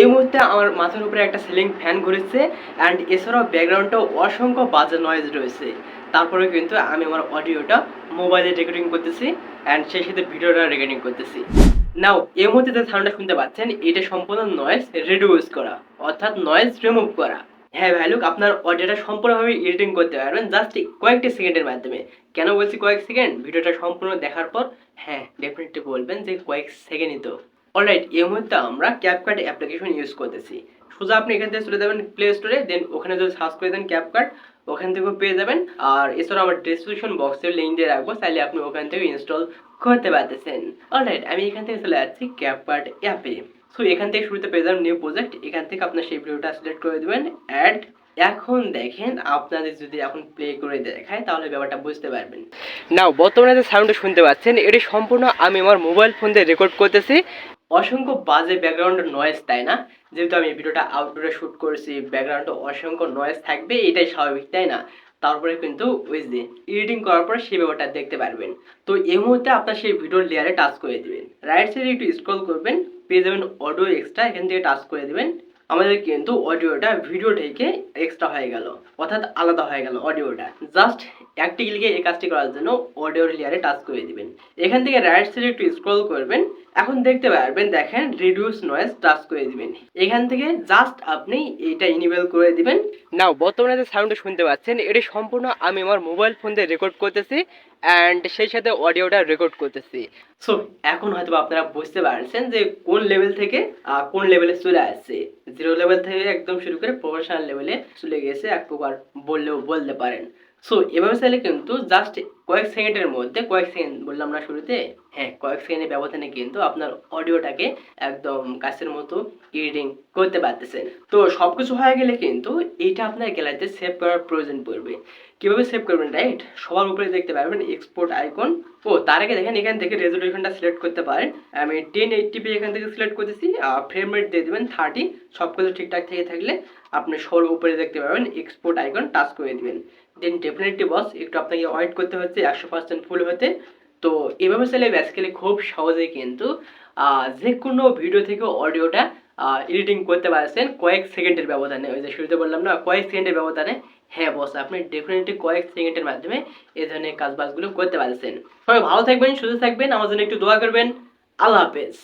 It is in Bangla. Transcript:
এই মুহূর্তে আমার মাথার উপরে একটা সিলিং ফ্যান ঘুরেছে অ্যান্ড এছাড়াও ব্যাকগ্রাউন্ডটাও অসংখ্য বাজে নয়েজ রয়েছে। তারপরে কিন্তু আমি আমার অডিওটা মোবাইলে রেকর্ডিং করতেছি অ্যান্ড সেই সাথে ভিডিওটা রেকর্ডিং করতেছি। নাও এই মুহূর্তে যে সাউন্ডটা শুনতে পাচ্ছেন, এটা সম্পূর্ণ নয়েজ রিডিউস করা, অর্থাৎ নয়েজ রিমুভ করা। হ্যাঁ ভাই লোক আপনার অডিওটা সম্পূর্ণভাবে এডিটিং করতে পারবেন জাস্ট কয়েকটি সেকেন্ডের মাধ্যমে। কেন বলছি কয়েক সেকেন্ড ভিডিওটা সম্পূর্ণ দেখার পর হ্যাঁ ডেফিনেটলি বলবেন যে কয়েক সেকেন্ডই তো। অলরাইট এই মুহূর্তে আমরা ক্যাপকাট অ্যাপ্লিকেশন ইউজ করতেছি। সোজা আপনি এখান থেকে চলে যাবেন প্লে স্টোরে দেন ওখানে যদি সার্চ করে দেন ক্যাপকাট ওখান থেকেও পেয়ে যাবেন। আর এছাড়াও আমার ডিসক্রিপশন বক্সের লিঙ্ক দিয়ে রাখব, চাইলে আপনি ওখান থেকে ইনস্টল করতে পারতেছেন। অলরাইট আমি এখান থেকে চলে যাচ্ছি ক্যাপকাট অ্যাপে সো এখান থেকে শুরুতে পেয়ে যাবেন নিউ প্রজেক্ট এখান থেকে আপনার সেই ভিডিওটা সিলেক্ট করে দেবেন। অ্যাড এখন দেখেন, আপনাদের যদি এখন প্লে করে দেখায়, তাহলে ব্যাপারটা বুঝতে পারবেন। নাও বর্তমানে যে সাউন্ডটা শুনতে পাচ্ছেন, এটি সম্পূর্ণ আমি আমার মোবাইল ফোন দিয়ে রেকর্ড করতেছি। অসংখ্য বাজে ব্যাকগ্রাউন্ড নয়েজ তাই না? যেহেতু আমি ভিডিওটা আউটডোরে শ্যুট করেছি ব্যাকগ্রাউন্ডে অসংখ্য নয়েজ থাকবে, এটাই স্বাভাবিক, তাই না? তারপরে কিন্তু ওই যে এডিটিং করার পর সেই ব্যাপারটা দেখতে পারবেন। তো এই মুহূর্তে আপনার সেই ভিডিওর লেয়ারে টাচ করে দিবেন। রাইট সাইডে একটু স্ক্রল করবেন, পেয়ে যাবেন অডিও এক্সট্রা এখান থেকে টাচ করে দিবেন। আমাদের কিন্তু অডিওটা ভিডিও থেকে এক্সট্রা হয়ে গেল, অর্থাৎ আলাদা হয়ে গেল অডিওটা জাস্ট একটি ক্লিকে এই কাজটি করার জন্য অডিও লেয়ারে টাচ করে দিবেন। এখান থেকে রাইট সাইডে একটু স্ক্রল করবেন। এখন দেখতে পারবেন, দেখেন রিডিউস নয়েজ টাচ করে দিবেন। এখান থেকে জাস্ট আপনি এটা ইনেবল করে দিবেন। নাও বর্তমানে যে সাউন্ডটা শুনতে পাচ্ছেন, এটি সম্পূর্ণ আমি আমার মোবাইল ফোন দিয়ে রেকর্ড করতেছি অ্যান্ড সেই সাথে অডিওটা রেকর্ড করতেছি। সো এখন হয়তো আপনারা বুঝতে পারছেন যে কোন লেভেল থেকে কোন লেভেলে চলে আসছে। জিরো লেভেল থেকে একদম শুরু করে প্রফেশনাল লেভেলে চলে গেছে এক প্রকার বললেও বলতে পারেন। সো এভাবে চাইলে কিন্তু জাস্ট কয়েক সেকেন্ডের মধ্যে, কয়েক সেকেন্ড বললাম না শুরুতে হ্যাঁ কয়েক সেকেন্ডের ব্যবধানে কিন্তু আপনার অডিওটাকে একদম কাছের মতো এডিটিং করতে পারতেছেন তো সব কিছু হয়ে গেলে কিন্তু এইটা আপনার গ্যালারিতে সেভ করার প্রয়োজন পড়বে। কীভাবে সেভ করবেন রাইট সবার উপরে দেখতে পারবেন এক্সপোর্ট আইকন ও, তার আগে দেখেন এখান থেকে রেজলিউশনটা সিলেক্ট করতে পারেন। আমি টেন এইটটিপি এখান থেকে সিলেক্ট করতেছি, আর ফ্রেম রেট দিয়ে দেবেন থার্টি সব কিছু ঠিকঠাক থেকে থাকলে আপনি সবার উপরে দেখতে পাবেন এক্সপোর্ট আইকন টাচ করে দিবেন। দেন ডেফিনেটলি বস একটু আপনাকে ওয়েট করতে হচ্ছে। একশো পার্সেন্ট ফুল হতে। তো এভাবে চাইলে বেসিক্যালি খুব সহজেই কিন্তু যে কোনো ভিডিও থেকে অডিওটা এডিটিং করতে পারছেন কয়েক সেকেন্ডের ব্যবধানে। ওই যে শুরুতে বললাম না, কয়েক সেকেন্ডের ব্যবধানে। হ্যাঁ বস আপনি ডেফিনেটলি কয়েক সেকেন্ডের মাধ্যমে এ ধরনের কাজবাজগুলো করতে পারছেন। সবাই ভালো থাকবেন, সুস্থ থাকবেন। আমার জন্য একটু দোয়া করবেন। আল্লাহ হাফেজ।